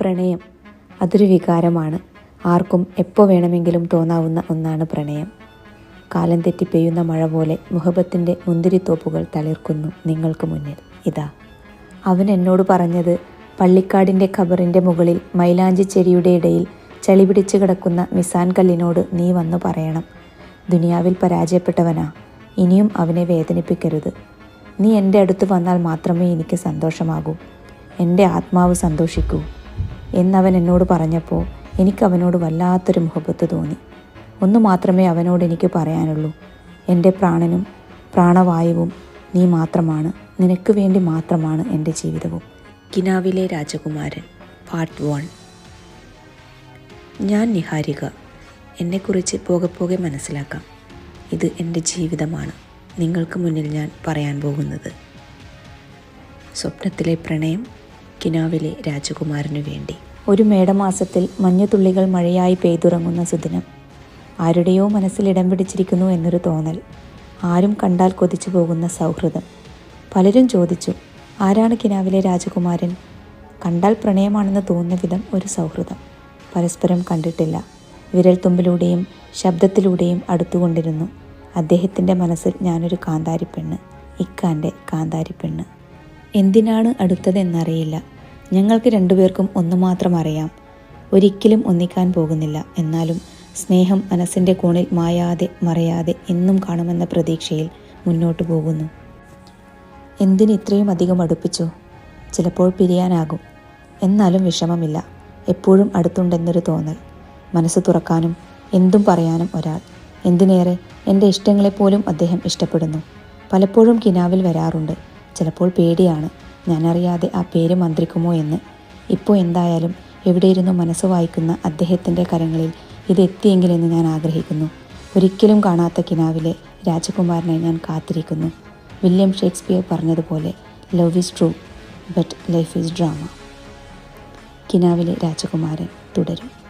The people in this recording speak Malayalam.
പ്രണയം. അതൊരു വികാരമാണ്. ആർക്കും എപ്പോൾ വേണമെങ്കിലും തോന്നാവുന്ന ഒന്നാണ് പ്രണയം. കാലം തെറ്റി പെയ്യുന്ന മഴ പോലെ മുഹബത്തിന്റെ മുന്തിരിത്തോപ്പുകൾ തളിർക്കുന്നു നിങ്ങൾക്ക് മുന്നിൽ. ഇതാ. അവൻ എന്നോട് പറഞ്ഞത് പള്ളിക്കാടിന്റെ ഖബറിന്റെ മുകളിൽ മൈലാഞ്ചി ചെരിയുടെ ഇടയിൽ ചളി പിടിച്ച് കിടക്കുന്ന മിസാൻ കല്ലിനോട് നീ വന്നു പറയണം. ദുനിയാവിൽ പരാജയപ്പെട്ടവനാ. ഇനിയും അവനെ വേദനിപ്പിക്കരുത്. നീ എന്റെ അടുത്ത് വന്നാൽ മാത്രമേ എനിക്ക് സന്തോഷമാകൂ. എന്റെ ആത്മാവ് സന്തോഷിക്കൂ. എന്നവൻ എന്നോട് പറഞ്ഞപ്പോൾ എനിക്കവനോട് വല്ലാത്തൊരു മുഹബത്ത് തോന്നി. ഒന്നു മാത്രമേ അവനോട് എനിക്ക് പറയാനുള്ളൂ. എന്റെ പ്രാണനും പ്രാണവായുവും നീ മാത്രമാണ്. നിനക്ക് വേണ്ടി മാത്രമാണ് എന്റെ ജീവിതവും. കിനാവിലെ രാജകുമാരൻ പാർട്ട് വൺ. ഞാൻ നിഹാരിക. എന്നെക്കുറിച്ച് പോകെ പോകെ മനസ്സിലാക്കാം. ഇത് എന്റെ ജീവിതമാണ്. നിങ്ങൾക്ക് മുന്നിൽ ഞാൻ പറയാൻ പോകുന്നത്. സ്വപ്നത്തിലെ പ്രണയം കിനാവിലെ രാജകുമാരനു വേണ്ടി. ഒരു മേടമാസത്തിൽ മഞ്ഞുതുള്ളികൾ മഴയായി പെയ്തുറങ്ങുന്ന സുദിനം. ആരുടെയോ മനസ്സിൽ ഇടം പിടിച്ചിരിക്കുന്നു എന്നൊരു തോന്നൽ. ആരും കണ്ടാൽ കൊതിച്ചു പോകുന്ന സൗഹൃദം. പലരും ചോദിച്ചു ആരാണ് കിനാവിലെ രാജകുമാരൻ? കണ്ടാൽ പ്രണയമാണെന്ന് തോന്നുന്ന വിധം ഒരു സൗഹൃദം പരസ്പരം കണ്ടിട്ടില്ല. വിരൽത്തുമ്പിലൂടെയും ശബ്ദത്തിലൂടെയും അടുത്തുകൊണ്ടിരുന്നു. അദ്ദേഹത്തിന്റെ മനസ്സിൽ ഞാനൊരു കാന്താരിപ്പെണ്ണ്. ഇക്കാന്റെ കാന്താരിപ്പെണ്ണ്. എന്തിനാണ് അടുത്തതെന്നറിയില്ല. ഞങ്ങൾക്ക് രണ്ടുപേർക്കും ഒന്ന് മാത്രം അറിയാം. ഒരിക്കലും ഒന്നിക്കാൻ പോകുന്നില്ല. എന്നാലും സ്നേഹം മനസ്സിന്റെ കോണിൽ മായാതെ മറയാതെ എന്നും കാണുമെന്ന പ്രതീക്ഷയിൽ മുന്നോട്ടു പോകുന്നു. എന്തിന് ഇത്രയും അധികം അടുപ്പിച്ചു? ചിലപ്പോൾ പിരിയാനാകും. എന്നാലും വിഷമമില്ല. എപ്പോഴും അടുത്തുണ്ടെന്നൊരു തോന്നൽ. മനസ്സ് തുറക്കാനും എന്തും പറയാനും ഒരാൾ. എന്തിനേറെ? എന്റെ ഇഷ്ടങ്ങളെപ്പോലും അദ്ദേഹം ഇഷ്ടപ്പെടുന്നു. പലപ്പോഴും കിനാവിൽ വരാറുണ്ട്. ചിലപ്പോൾ പേടിയാണ്. ഞാനറിയാതെ ആ പേര് മന്ത്രിക്കുമോ എന്ന്. ഇപ്പോൾ എന്തായാലും എവിടെയിരുന്നു മനസ്സ് വായിക്കുന്ന അദ്ദേഹത്തിന്റെ കരങ്ങളിൽ ഇത് എത്തിയെങ്കിലെന്ന് ഞാൻ ആഗ്രഹിക്കുന്നു. ഒരിക്കലും കാണാത്ത കിനാവിലെ രാജകുമാരനെ ഞാൻ കാത്തിരിക്കുന്നു. വില്യം ഷേക്സ്പിയർ പറഞ്ഞതുപോലെ love is true but life is drama കിനാവിലെ രാജകുമാരൻ തുടരും.